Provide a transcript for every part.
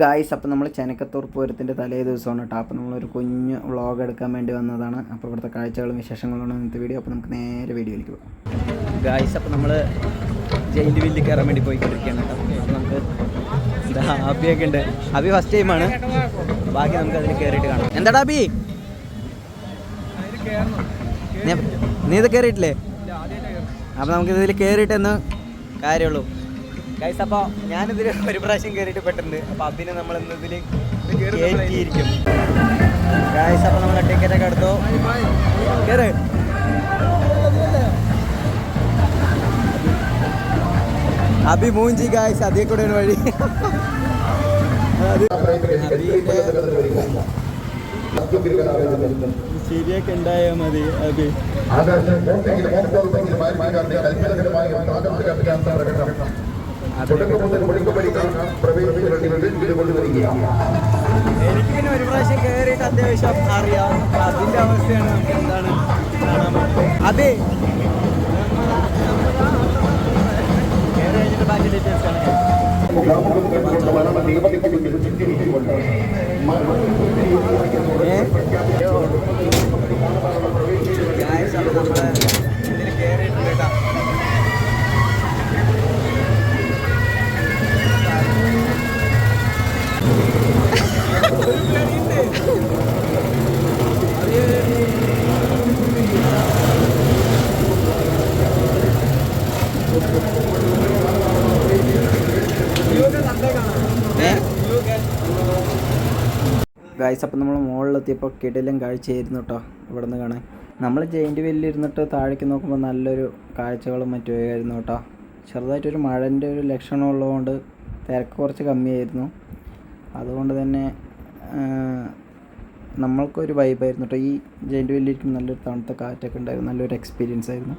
Guys അപ്പോൾ നമ്മൾ ചെനക്കത്തൂർ പൂരത്തിന്റെ തലേ ദിവസമാണ് കേട്ടോ അപ്പോൾ നമ്മളൊരു കുഞ്ഞ് വ്ളോഗ് എടുക്കാൻ വേണ്ടി വന്നതാണ്. അപ്പോൾ ഇവിടുത്തെ കാഴ്ചകളും വിശേഷങ്ങളും ഇന്നത്തെ വീഡിയോ അപ്പോൾ നമുക്ക് നേരെ വീഡിയോയിലേക്ക് പോകാം. ഗായ്സ് അപ്പോൾ നമ്മൾ ജയിന്റ് വില്ലിൽ കയറാൻ വേണ്ടി പോയിക്കൊണ്ടിരിക്കുകയാണ് കേട്ടോ അപ്പോൾ നമുക്ക് എന്താ അബിയൊക്കെ ഉണ്ട്. അബി ഫസ്റ്റ് ടൈമാണ് ബാക്കി നമുക്ക് അതിൽ കയറിയിട്ട് കാണാം. എന്താടാ അബി? നീ ഇത് കയറിയിട്ടില്ലേ അപ്പോൾ നമുക്കിതിൽ കയറിയിട്ടെന്ന് കാര്യമുള്ളൂ. ഗൈസ് അപ്പോൾ ഞാനിതിൽ ഒരു പ്രാവശ്യം കയറിയിട്ട് പെട്ടിട്ടുണ്ട് അപ്പോൾ അതിന് നമ്മൾ ഇന്നതിൽ കയറ്റിയിരിക്കും ഗൈസ് അപ്പോൾ നമ്മൾ ടിക്കറ്റ് ഒക്കെ എടുത്തു കയറ് അഭി മൂഞ്ചി ഗായ്സ് അതേ കൂടെ ഒരു വഴി ശരിയൊക്കെ ഉണ്ടായാൽ മതി അഭി ആകാശം എനിക്ക് പിന്നെ ഒരു പ്രാവശ്യം കയറിയിട്ട് അത്യാവശ്യം അറിയാം. അതിന്റെ അവസ്ഥയാണ് നമുക്ക് എന്താണ് അതെ. ഗായ്സ് അപ്പം നമ്മൾ മുകളിലെത്തിയപ്പോൾ കിടിലും കാഴ്ചയായിരുന്നു കേട്ടോ ഇവിടെ നിന്ന് കാണാൻ. നമ്മൾ ജയിന്റ് വെല്ലിൽ ഇരുന്നിട്ട് താഴേക്ക് നോക്കുമ്പോൾ നല്ലൊരു കാഴ്ചകളും മറ്റുമായിരുന്നു കേട്ടോ. ചെറുതായിട്ടൊരു മഴന്റെ ഒരു ലക്ഷണം ഉള്ളതുകൊണ്ട് തിരക്ക് കുറച്ച് കമ്മിയായിരുന്നു. അതുകൊണ്ട് തന്നെ നമ്മൾക്കൊരു വൈബായിരുന്നു കേട്ടോ. ഈ ജയിന്റ് വെല്ലിരിക്കുമ്പോൾ നല്ലൊരു തണുത്ത കാറ്റൊക്കെ ഉണ്ടായിരുന്നു നല്ലൊരു എക്സ്പീരിയൻസ് ആയിരുന്നു.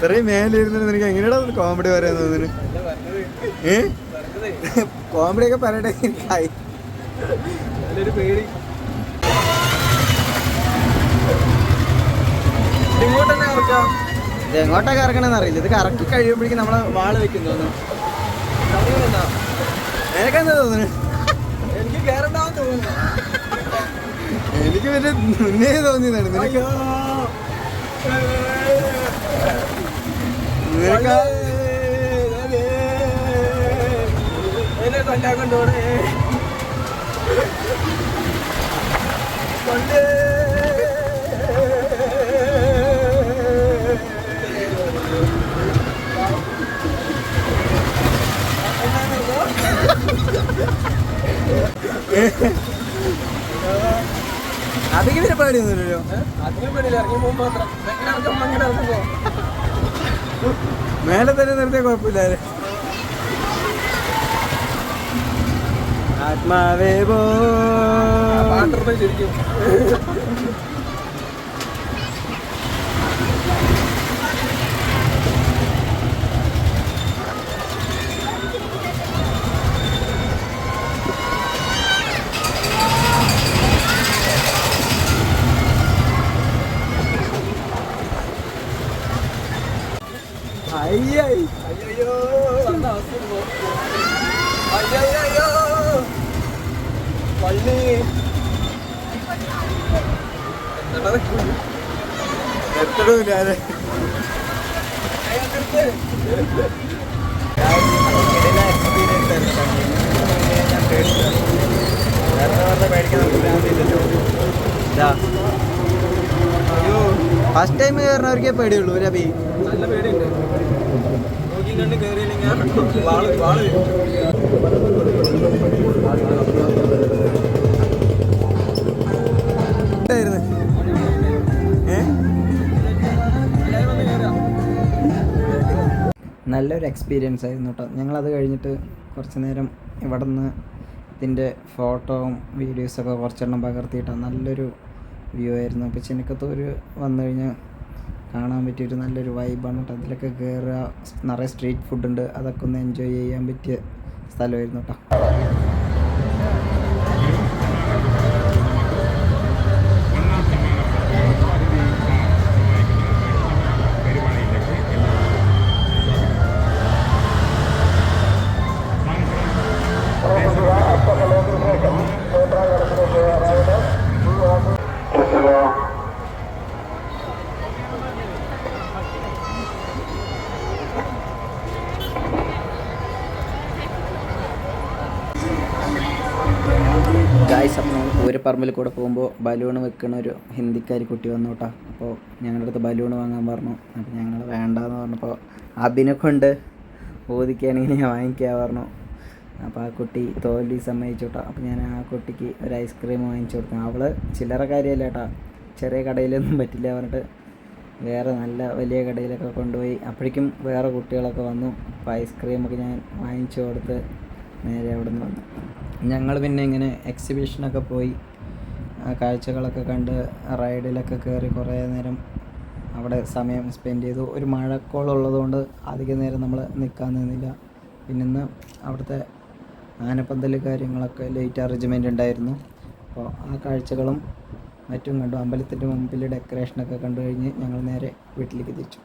ഇത്രയും മേലെ ഇരുന്നിട്ട് നിനക്ക് എങ്ങനെയാണ് കോമഡി പറയുന്നത് ഏ? കോമഡി ഒക്കെ പറയട്ടെ എനിക്കായി. ഇത് എങ്ങോട്ടൊക്കെ ഇറക്കണമെന്ന് അറിയില്ല. ഇത് കറക്കി കഴിയുമ്പോഴേക്കും നമ്മളെ വാൾ വെക്കും തോന്നുന്നു. നിനക്കെന്താ തോന്നുന്നു? എനിക്ക് കേറണ്ടാവും തോന്നുന്നു. എനിക്ക് പിന്നെ മുന്നേ തോന്നിയതാണ്. നിനക്ക് എന്നെ കൊല്ലാൻ കൊണ്ടോണേ കൊണ്ടേ പിന്നെ പേടിയൊന്നുമില്ലല്ലോ. അതിനും പേടിയില്ല. ഇറങ്ങി പോകുമ്പോൾ മാത്രം. ഇറങ്ങുമ്പോ മേലെ തന്നെ നിർത്തിയ കുഴപ്പമില്ല. ആത്മാവേ പോ. പാട്ടിർന്ന് ശരിക്കും. അയ്യോ. അയ്യോ പള്ളി എത്തണമില്ല അതെ ഫസ്റ്റ് ടൈം കയറുന്നവർക്കേ പേടിയുള്ളൂ രബി നല്ല പേടിയുണ്ട് നോക്കി കണ്ട് കയറിയില്ലെങ്കിൽ വാൾ വാൾ നല്ലൊരു എക്സ്പീരിയൻസ് ആയിരുന്നു കേട്ടോ ഞങ്ങളത് കഴിഞ്ഞിട്ട് കുറച്ച് നേരം ഇവിടെ നിന്ന് ഇതിന്റെ ഫോട്ടോവും വീഡിയോസൊക്കെ കുറച്ചെണ്ണം പകർത്തിയിട്ടാണ് നല്ലൊരു വ്യൂ ആയിരുന്നു. അപ്പോൾ ചിനക്കത്തൂർ വന്നു കഴിഞ്ഞാൽ കാണാൻ പറ്റിയ ഒരു നല്ലൊരു വൈബാണ് കേട്ടോ. അതിലൊക്കെ കയറുക നിറയെ സ്ട്രീറ്റ് ഫുഡുണ്ട് അതൊക്കെ ഒന്ന് എൻജോയ് ചെയ്യാൻ പറ്റിയ സ്ഥലമായിരുന്നു കേട്ടോ. അപ്പോൾ ഒരു പറമ്പിൽ കൂടെ പോകുമ്പോൾ ബലൂൺ വെക്കണ ഒരു ഹിന്ദിക്കാരി കുട്ടി വന്നു കേട്ടോ അപ്പോൾ ഞങ്ങളുടെ അടുത്ത് ബലൂൺ വാങ്ങാൻ പറഞ്ഞു. അപ്പോൾ ഞങ്ങൾ വേണ്ടാന്ന് പറഞ്ഞപ്പോൾ അഭിനെ കൊണ്ട് ഊതിക്കുകയാണെങ്കിൽ ഞാൻ വാങ്ങിക്കാൻ പറഞ്ഞു. അപ്പോൾ ആ കുട്ടി തോൽവി സമ്മതിച്ചു കേട്ടോ അപ്പോൾ ഞാൻ ആ കുട്ടിക്ക് ഒരു ഐസ്ക്രീം വാങ്ങിച്ചു കൊടുത്തു. അവൾ ചില്ലറ കാര്യമല്ല കേട്ടോ ചെറിയ കടയിലൊന്നും പറ്റില്ല പറഞ്ഞിട്ട് വേറെ നല്ല വലിയ കടയിലൊക്കെ കൊണ്ടുപോയി. അപ്പോഴേക്കും വേറെ കുട്ടികളൊക്കെ വന്നു. അപ്പോൾ ഐസ്ക്രീമൊക്കെ ഞാൻ വാങ്ങിച്ചു കൊടുത്ത് നേരെ അവിടെ നിന്ന് വന്നു. ഞങ്ങൾ പിന്നെ ഇങ്ങനെ എക്സിബിഷനൊക്കെ പോയി കാഴ്ചകളൊക്കെ കണ്ട് റൈഡിലൊക്കെ കയറി കുറേ നേരം അവിടെ സമയം സ്പെൻഡ് ചെയ്തു. ഒരു മഴക്കോളുള്ളതുകൊണ്ട് അധിക നേരം നമ്മൾ നിൽക്കാൻ നിന്നില്ല. പിന്നെ ഇന്ന് അവിടുത്തെ ആനപ്പന്തൽ കാര്യങ്ങളൊക്കെ ലൈറ്റ് അറേഞ്ച്മെന്റ് ഉണ്ടായിരുന്നു. അപ്പോൾ ആ കാഴ്ചകളും മറ്റും കണ്ടു. അമ്പലത്തിന്റെ മുമ്പിൽ ഡെക്കറേഷനൊക്കെ കണ്ടു കഴിഞ്ഞ് ഞങ്ങൾ നേരെ വീട്ടിലേക്ക് തിരിച്ചു.